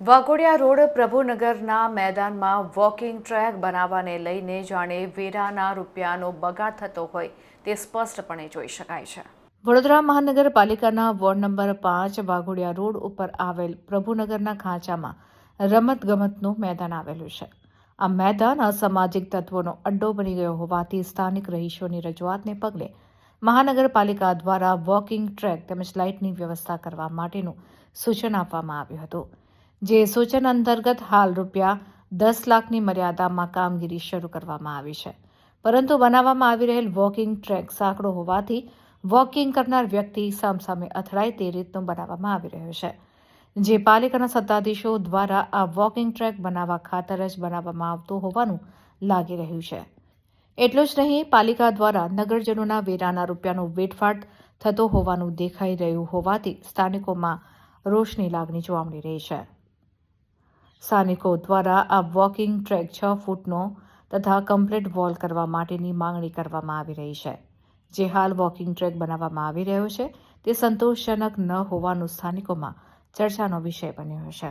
Waghodia road પ્રભુનગરના મેદાનમાં walking track બનાવવાને લઈને જાણે વેરાના રૂપિયાનો બગાડ થતો હોય તે સ્પષ્ટપણે જોઈ શકાય છે. વડોદરા મહાનગરપાલિકાના વોર્ડ નંબર પાંચ વાઘોડિયા રોડ ઉપર આવેલ પ્રભુનગરના ખાંચામાં રમતગમતનું મેદાન આવેલું છે. આ મેદાન અસામાજિક તત્વોનો અડ્ડો બની ગયો હોવાથી સ્થાનિક રહીશોની રજૂઆતને પગલે મહાનગરપાલિકા દ્વારા વોકિંગ ટ્રેક તેમજ લાઇટની વ્યવસ્થા કરવા માટેનું સૂચન આપવામાં આવ્યું હતું. જે સૂચન અંતર્ગત હાલ રૂપિયા દસ લાખની મર્યાદામાં કામગીરી શરૂ કરવામાં આવી છે. પરંતુ બનાવવામાં આવી રહેલ વોકિંગ ટ્રેક સાંકડો હોવાથી વોકિંગ કરનાર વ્યક્તિ સામસામે અથડાય તે રીતનું બનાવવામાં આવી રહ્યો છે. જે પાલિકાના સત્તાધીશો દ્વારા આ વોકિંગ ટ્રેક બનાવવા ખાતર જ બનાવવામાં આવતું હોવાનું લાગી રહ્યું છે. એટલું જ નહીં, પાલિકા દ્વારા નગરજનોના વેરાના રૂપિયાનો વેઠફાટ થતો હોવાનું દેખાઈ રહ્યું હોવાથી સ્થાનિકોમાં રોષની લાગણી જોવા મળી રહી છે. સ્થાનિકો દ્વારા આ વોકિંગ ટ્રેક છ ફૂટનો તથા કમ્પ્લીટ વોલ કરવા માટેની માંગણી કરવામાં આવી રહી છે. જે હાલ વોકિંગ ટ્રેક બનાવવામાં આવી રહ્યો છે, તે સંતોષજનક ન હોવાનું સ્થાનિકોમાં ચર્ચાનો વિષય બન્યો છે.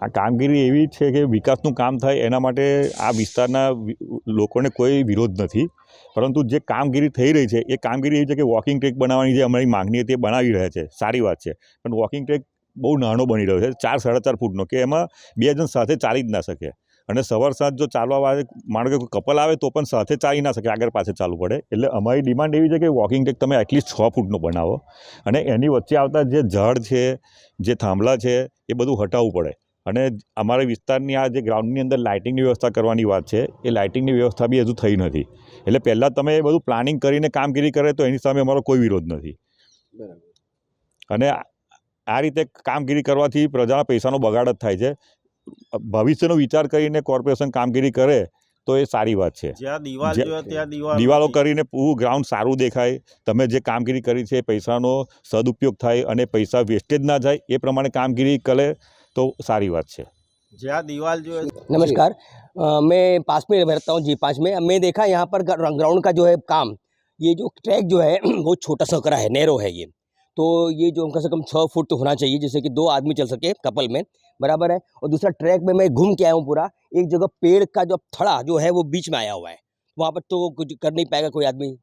આ કામગીરી એવી છે કે વિકાસનું કામ થાય એના માટે આ વિસ્તારના લોકોને કોઈ વિરોધ નથી. પરંતુ જે કામગીરી થઈ રહી છે, એ કામગીરી એવી છે કે વોકિંગ ટ્રેક બનાવવાની જે અમારી માગણી હતી એ બનાવી રહ્યા છે. સારી વાત છે. પણ વોકિંગ ટ્રેક બહુ નાનો બની રહ્યો છે, ચાર, સાડા ચાર ફૂટનો કે એમાં બે જણ સાથે ચાલી જ ના શકે. અને સવાર સાંજ જો ચાલવા વાળે માનો કે કપલ આવે તો પણ સાથે ચાલી ના શકે, આગળ પાછળ ચાલવું પડે. એટલે અમારી ડિમાન્ડ એવી છે કે વોકિંગ ટ્રેક તમે એટલીસ્ટ છ ફૂટનો બનાવો. અને એની વચ્ચે આવતા જે ઝાડ છે, જે થાંભલા છે, એ બધું હટાવવું પડે. અને અમારા વિસ્તારની આ જે ગ્રાઉન્ડની અંદર લાઇટિંગની વ્યવસ્થા કરવાની વાત છે એ લાઇટિંગની વ્યવસ્થા બી હજુ થઈ નથી. એટલે પહેલાં તમે એ બધું પ્લાનિંગ કરીને કામગીરી કરે તો એની સામે અમારો કોઈ વિરોધ નથી. અને આ- રીતે કામગીરી કરવાથી પ્રજાના પૈસાનો બગાડ જ થાય છે. ભવિષ્યનો વિચાર કરીને કોર્પોરેશન કામગીરી કરે તો એ સારી વાત છે. દિવાલો કરીને પૂરું ગ્રાઉન્ડ સારું દેખાય તમે જે કામગીરી કરી છે એ પૈસાનો સદુપયોગ થાય અને પૈસા વેસ્ટેજ ના જાય એ પ્રમાણે કામગીરી કરે तो सारी बात है जया दीवाल जो है नमस्कार। आ, मैं पास में रहता हूँ जी पास में। मैं देखा यहाँ पर ग्राउंड का जो है काम ये जो ट्रैक जो है वो छोटा सा करा है नैरो है ये। तो ये जो कम से कम छः फुट तो होना चाहिए जैसे कि दो आदमी चल सके कपल में। बराबर है। और दूसरा ट्रैक में मैं घूम के आया हूँ पूरा। एक जगह पेड़ का जो थड़ा जो है वो बीच में आया हुआ है। वहाँ पर तो कुछ कर नहीं पाएगा कोई आदमी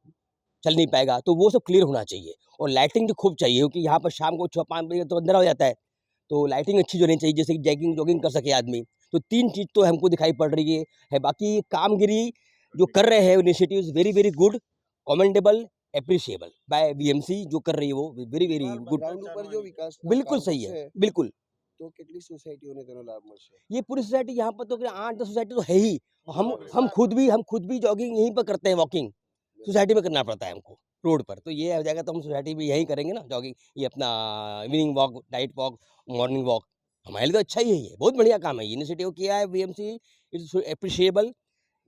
चल नहीं पाएगा। तो वो सब क्लियर होना चाहिए। और लाइटिंग तो खूब चाहिए क्योंकि यहाँ पर शाम को छः पाँच बजे तो अंदर हो जाता है। तो लाइटिंग अच्छी जो रहनी चाहिए जैसे कि जैगिंग जॉगिंग कर सके आदमी तो तीन चीज़ तो हमको दिखाई पड़ रही है, है बाकी कामगिरी जो कर रहे हैं initiative very very good commendable appreciable by BMC जो कर रही है वो वेरी वेरी गुड ગ્રાઉન્ડ ઉપર જો વિકાસ बिल्कुल सही है बिल्कुल તો કેટલી સોસાયટીઓને તેનો લાભ મળશે ये पूरी सोसाइटी यहाँ पर तो क्या आठ दस सोसाइटी तो है ही हम हम खुद भी हम खुद भी जॉगिंग यहीं पर करते हैं वॉकिंग सोसाइटी में करना पड़ता है हमको रोड पर। तो ये हो जाएगा तो हम सोसाइटी भी यही करेंगे ना जॉगिंग ये अपना evening walk night walk morning walk. हमारे लिए तो अच्छा ही है बहुत बढ़िया काम है यूनिवर्सिटी किया है B M C it's appreciable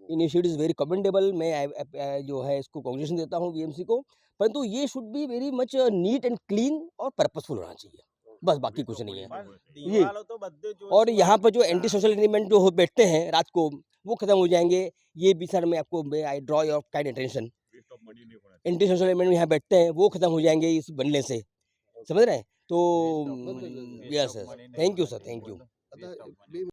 initiative is very commendable मैं जो है इसको कॉन्ग्रेशन देता हूँ बी को परंतु ये should be very much neat and clean और पर्पजफुल होना चाहिए बस बाकी कुछ नहीं है। ये और यहाँ पर जो एंटी सोशल एलिमेंट जो बैठते हैं रात को वो खत्म हो जाएँगे ये भी सर मैं आपको I draw your kind attention anti social element यहाँ बैठते हैं वो खत्म हो जाएंगे इस बनने से समझ रहे हैं तो yes sir thank you sir thank you